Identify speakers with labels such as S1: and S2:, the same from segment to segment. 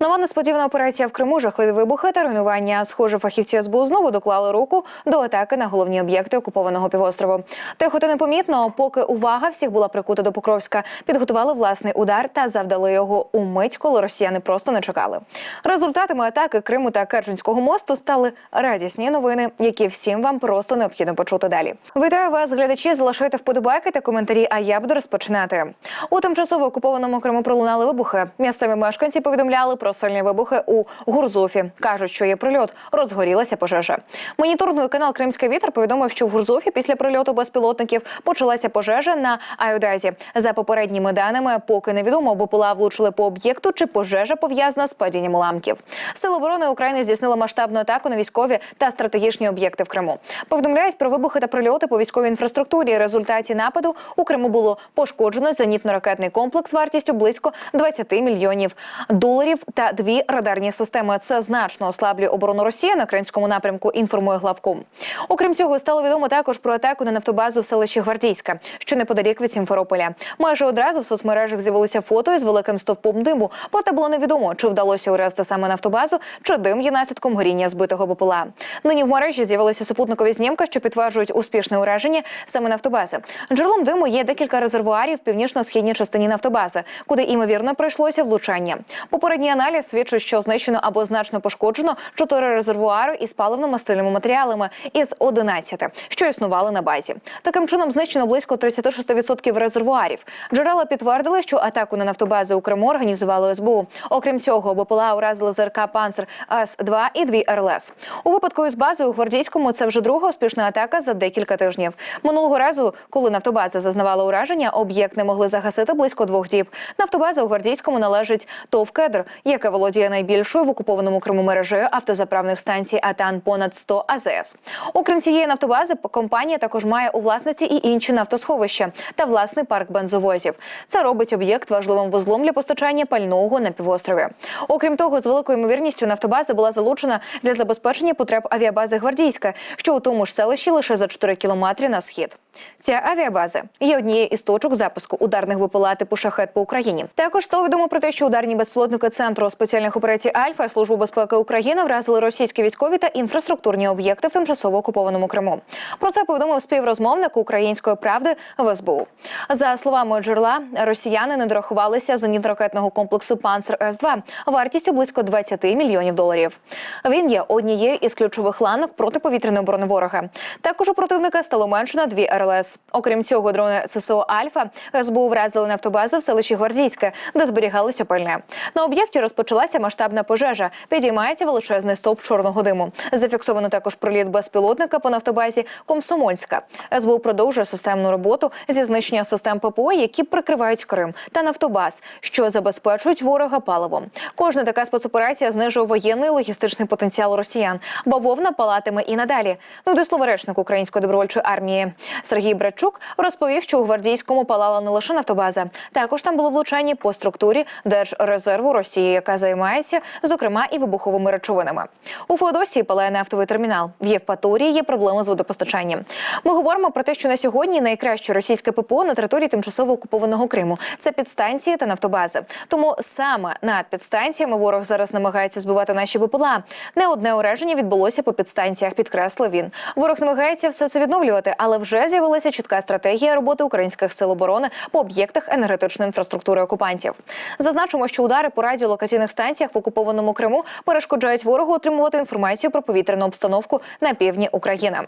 S1: Нова несподівана операція в Криму, жахливі вибухи та руйнування. Схоже, фахівці СБУ знову доклали руку до атаки на головні об'єкти окупованого півострову. Тихо та непомітно, поки увага всіх була прикута до Покровська, підготували власний удар та завдали його у мить, коли росіяни просто не чекали. Результатами атаки Криму та Керченського мосту стали радісні новини, які всім вам просто необхідно почути далі. Вітаю вас, глядачі. Залишайте вподобайки та коментарі. А я буду розпочинати. У тимчасово окупованому Криму пролунали вибухи. Місцеві мешканці повідомляли про сильні вибухи у Гурзуфі. кажуть, що є прильот. Розгорілася пожежа. Моніторинговий канал Кримський вітер повідомив, що в Гурзуфі після прильоту безпілотників почалася пожежа на Айодазі. За попередніми даними, поки невідомо, бо пола влучили по об'єкту, чи пожежа пов'язана з падінням уламків. Сили оборони України здійснили масштабну атаку на військові та стратегічні об'єкти в Криму. Повідомляють про вибухи та прильоти по військовій інфраструктурі. В результаті нападу у Криму було пошкоджено зенітно-ракетний комплекс вартістю близько 20 мільйонів доларів та дві радарні системи. Це значно ослаблює оборону Росії на кримському напрямку. Інформує главком. Окрім цього, стало відомо також про атаку на нафтобазу в селищі Гвардійська, що неподалік від Сімферополя. Майже одразу в соцмережах з'явилися фото із великим стовпом диму. Проте було невідомо, чи вдалося уразити саме нафтобазу, чи дим є наслідком горіння збитого БПЛА. Нині в мережі з'явилися супутникові знімки, що підтверджують успішне ураження саме нафтобази. Джерелом диму є декілька резервуарів в північно-східній частині нафтобази, куди імовірно прийшлося влучання. Попередній аналіз свідчить, що знищено або значно пошкоджено чотири резервуари із паливно-мастильними матеріалами із 11, що існували на базі. Таким чином знищено близько 36% резервуарів. Джерела підтвердили, що атаку на нафтобази у Криму організували СБУ. Окрім цього, БПЛА уразили ЗРК «Панцер» С-2 і дві РЛС. У випадку із бази у Гвардійському це вже друга успішна атака за декілька тижнів. Минулого разу, коли нафтобаза зазнавала ураження, об'єкт не могли загасити близько двох діб. Нафтобаза у Гвардійському належить ТОВ «Кедр», яка володіє найбільшою в окупованому Криму мережею автозаправних станцій АТАН понад 100 АЗС. Окрім цієї нафтобази, компанія також має у власності і інші нафтосховища та власний парк бензовозів. Це робить об'єкт важливим вузлом для постачання пального на півострові. Окрім того, з великою ймовірністю нафтобаза була залучена для забезпечення потреб авіабази Гвардійська, що у тому ж селищі лише за 4 кілометри на схід. Ця авіабаза є однією із точок запуску ударних ВПЛА типу шахет по Україні. Також стало відомо про те, що ударні безпілотники центру спеціальних операцій Альфа і Служби безпеки України вразили російські військові та інфраструктурні об'єкти в тимчасово окупованому Криму. Про це повідомив співрозмовник української правди в СБУ. За словами джерела, росіяни не дорахувалися зенітно-ракетного комплексу Панцер С 2 вартістю близько 20 мільйонів доларів. Він є однією із ключових ланок протиповітряної оборони ворога. Також у противника стало менше на дві РЛС. Окрім цього, дрони ССО Альфа СБУ вразили нафтобазу в селищі Гвардійське, де зберігалися пальне. На об'єкті розпочалася масштабна пожежа. Підіймається величезний стовп чорного диму. Зафіксовано також проліт безпілотника по нафтобазі Комсомольська. СБУ продовжує системну роботу зі знищення систем ППО, які прикривають Крим та нафтобаз, що забезпечують ворога паливом. Кожна така спецоперація знижує воєнний логістичний потенціал росіян. Бавовна палатиме і надалі. Ну до слова речник української добровольчої армії Сергій Братчук розповів, що у гвардійському палала не лише нафтобаза, також там було влучання по структурі Держрезерву Росії, яка займається зокрема і вибуховими речовинами. У Феодосії палає нафтовий термінал. В Євпаторії є проблеми з водопостачанням. Ми говоримо про те, що на сьогодні найкраще російське ППО на території тимчасово окупованого Криму це підстанції та нафтобази. Тому саме над підстанціями ворог зараз намагається збивати наші БПЛА. Не одне ураження відбулося по підстанціях. Підкреслив він. Ворог намагається все це відновлювати, але вже з'явилася чітка стратегія роботи українських сил оборони по об'єктах енергетичної інфраструктури окупантів. Зазначимо, що удари по радіолокаційних станціях в окупованому Криму перешкоджають ворогу отримувати інформацію про повітряну обстановку на півдні України.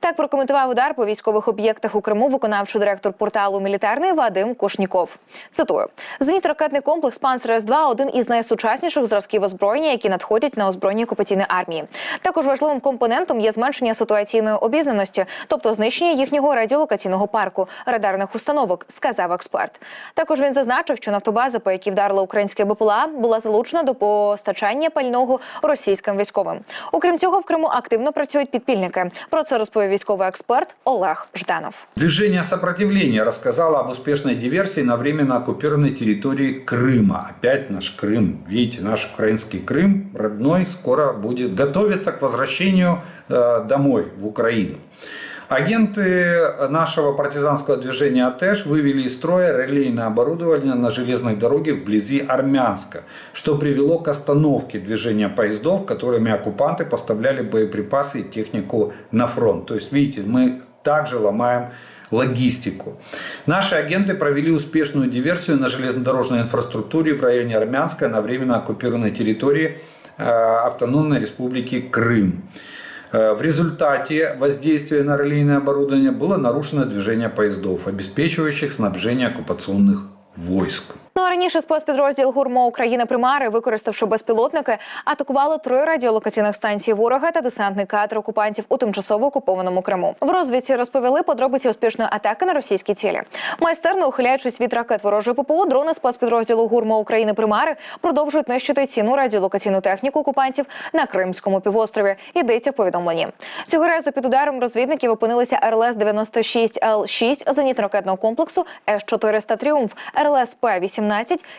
S1: Так прокоментував удар по військових об'єктах у Криму виконавчий директор порталу Мілітарний Вадим Кушніков. Цитую: зенітно-ракетний комплекс Панцер С-2 – один із найсучасніших зразків озброєння, які надходять на озброєння окупаційної армії. Також важливим компонентом є зменшення ситуаційної обізнаності, тобто знищення їхнього радіолокаційного парку радарних установок, сказав експерт. Також він зазначив, що нафтобаза, по якій вдарила українське БПЛА, була залучена до постачання пального російським військовим. Окрім цього, в Криму активно працюють підпільники. Про це розповів військовий експерт Олег Жданов.
S2: Движение сопротивления рассказало об успешной диверсии на временно оккупированной территории Крыма. Опять наш Крым. Видите, наш украинский Крым родной скоро будет готовиться к возвращению э, домой, в Украину. Агенты нашего партизанского движения АТЭШ вывели из строя релейное оборудование на железной дороге вблизи Армянска, что привело к остановке движения поездов, которыми оккупанты поставляли боеприпасы и технику на фронт. То есть, видите, мы также ломаем логистику. Наши агенты провели успешную диверсию на железнодорожной инфраструктуре в районе Армянска на временно оккупированной территории э, Автономной Республики Крым. Э, В результате воздействия на релейное оборудование было нарушено движение поездов, обеспечивающих снабжение оккупационных войск.
S1: Ну а раніше спецпідрозділ ГУРМО України Примари, використавши безпілотники, атакували три радіолокаційних станції ворога та десантний катер окупантів у тимчасово окупованому Криму. В розвідці розповіли подробиці успішної атаки на російські цілі. Майстерно ухиляючись від ракет ворожої ППО, дрони спецпідрозділу ГУРМО України Примари продовжують нищити цінну радіолокаційну техніку окупантів на Кримському півострові. Йдеться в повідомленні. Цього разу під ударом розвідників опинилися РЛС 96 Л 6 зенітно-ракетного комплексу С 400 Тріумф, РЛС П 18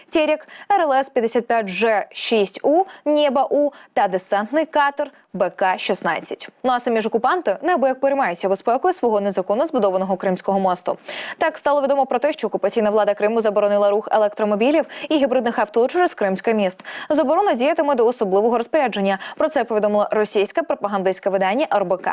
S1: Терек, РЛС 55 Ж 6 У Нєба У та десантний катер БК 16 Ну а самі ж окупанти неабияк переймаються безпекою свого незаконно збудованого кримського мосту. Так стало відомо про те, що окупаційна влада Криму заборонила рух електромобілів і гібридних авто через Кримський міст. Заборона діятиме до особливого розпорядження. Про це повідомило російське пропагандистське видання РБК.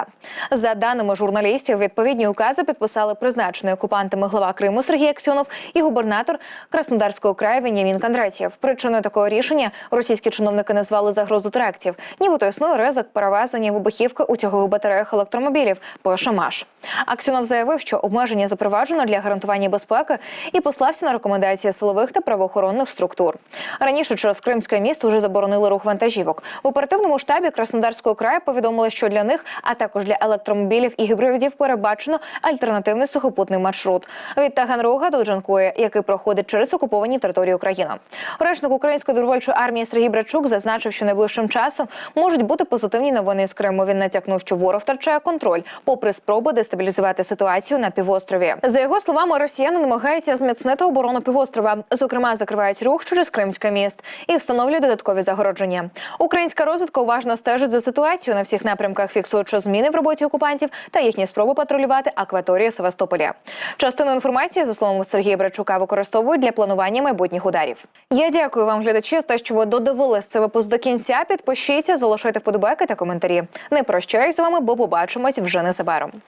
S1: За даними журналістів, відповідні укази підписали призначений окупантами глава Криму Сергій Аксьонов і губернатор Краснодарського краю Венямін Кондратєв. Причиною такого рішення російські чиновники назвали загрозу терактів, нібито існує ризик перевезення вибухівки у тягових батареях електромобілів. Пише Маш. Аксьонов заявив, що обмеження запроваджено для гарантування безпеки і послався на рекомендації силових та правоохоронних структур. Раніше через Кримське місто вже заборонили рух вантажівок. В оперативному штабі Краснодарського краю повідомили, що для них, а також для електромобілів і гібридів, передбачено альтернативний сухопутний маршрут від Таганрога до Джанкої, який проходить через окуповані території України. Речник української добровольчої армії Сергій Брачук зазначив, що найближчим часом можуть бути позитивні новини з Криму. Він натякнув, що ворог втрачає контроль, попри спроби дестабілізувати ситуацію на півострові. За його словами, росіяни намагаються зміцнити оборону півострова. Зокрема, закривають рух через Кримський міст і встановлюють додаткові загородження. Українська розвідка уважно стежить за ситуацією на всіх напрямках, фіксуючи зміни в роботі окупантів та їхні спроби патрулювати акваторію Севастополя. Частину інформації, за словами Сергія Брачука, використовують для планування майбутніх ударів. Я дякую вам, глядачі, за те, що ви додивились цей випуск до кінця. Підпишіться, залишайте вподобайки та коментарі. Не прощаюсь з вами, бо побачимось вже незабаром.